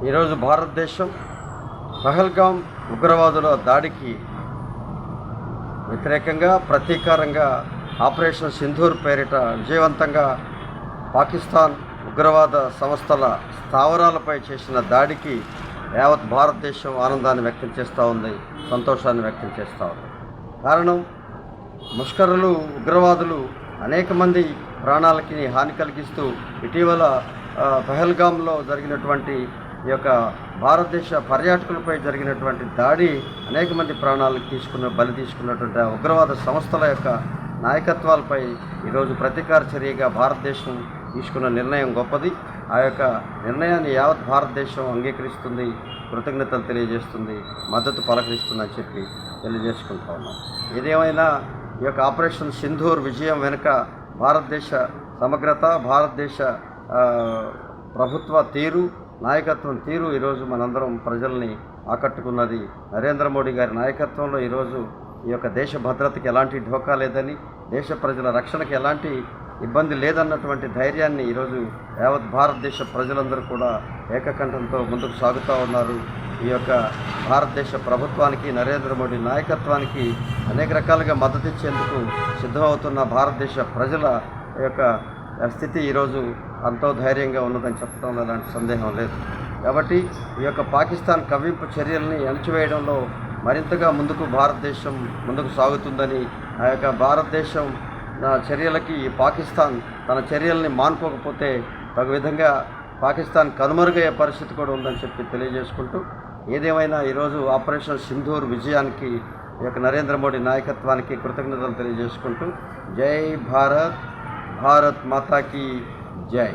ఈరోజు భారతదేశం పహల్గాం ఉగ్రవాదుల దాడికి వ్యతిరేకంగా ప్రతీకారంగా ఆపరేషన్ సింధూర్ పేరిట విజయవంతంగా పాకిస్తాన్ ఉగ్రవాద సంస్థల స్థావరాలపై చేసిన దాడికి యావత్ భారతదేశం ఆనందాన్ని వ్యక్తం చేస్తూ ఉంది సంతోషాన్ని వ్యక్తం చేస్తూ ఉంది. కారణం ముష్కరులు ఉగ్రవాదులు అనేక మంది ప్రాణాలకి హాని కలిగిస్తూ ఇటీవల ఆ, పహల్గాంలో జరిగినటువంటి ఈ యొక్క భారతదేశ పర్యాటకులపై జరిగినటువంటి దాడి అనేక మంది ప్రాణాలకు తీసుకున్న బలి తీసుకున్నటువంటి ఉగ్రవాద సంస్థల యొక్క నాయకత్వాలపై ఈరోజు ప్రతీకార చర్యగా భారతదేశం తీసుకున్న నిర్ణయం గొప్పది. ఆ యొక్క నిర్ణయాన్ని యావత్ భారతదేశం అంగీకరిస్తుంది కృతజ్ఞతలు తెలియజేస్తుంది మద్దతు పలకరిస్తుందని చెప్పి తెలియజేసుకుంటా ఉన్నాం. ఏదేమైనా ఈ యొక్క ఆపరేషన్ సింధూర్ విజయం వెనుక భారతదేశ సమగ్రత భారతదేశ ప్రభుత్వ తీరు నాయకత్వం తీరు ఈరోజు మనందరం ప్రజల్ని ఆకట్టుకున్నది. నరేంద్ర మోడీ గారి నాయకత్వంలో ఈరోజు ఈ యొక్క దేశ భద్రతకి ఎలాంటి ఢోకా లేదని దేశ ప్రజల రక్షణకి ఎలాంటి ఇబ్బంది లేదన్నటువంటి ధైర్యాన్ని ఈరోజు యావత్ భారతదేశ ప్రజలందరూ కూడా ఏకకంఠంతో ముందుకు సాగుతూ ఉన్నారు. ఈ యొక్క భారతదేశ ప్రభుత్వానికి నరేంద్ర మోడీ నాయకత్వానికి అనేక రకాలుగా మద్దతు ఇచ్చేందుకు సిద్ధమవుతున్న భారతదేశ ప్రజల యొక్క స్థితి ఈరోజు అంతో ధైర్యంగా ఉన్నదని చెప్పడంలో ఎలాంటి సందేహం లేదు. కాబట్టి ఈ యొక్క పాకిస్తాన్ కవ్వింపు చర్యల్ని అణచివేయడంలో మరింతగా ముందుకు భారతదేశం ముందుకు సాగుతుందని ఆ యొక్క భారతదేశం చర్యలకి ఈ పాకిస్తాన్ తన చర్యల్ని మానుకోకపోతే తగు విధంగా పాకిస్తాన్ కనుమరుగయ్యే పరిస్థితి కూడా ఉందని చెప్పి తెలియజేసుకుంటూ ఏదేమైనా ఈరోజు ఆపరేషన్ సింధూర్ విజయానికి ఈ యొక్క నరేంద్ర మోడీ నాయకత్వానికి కృతజ్ఞతలు తెలియజేసుకుంటూ జై భారత్. భారత్ మాతాకి జై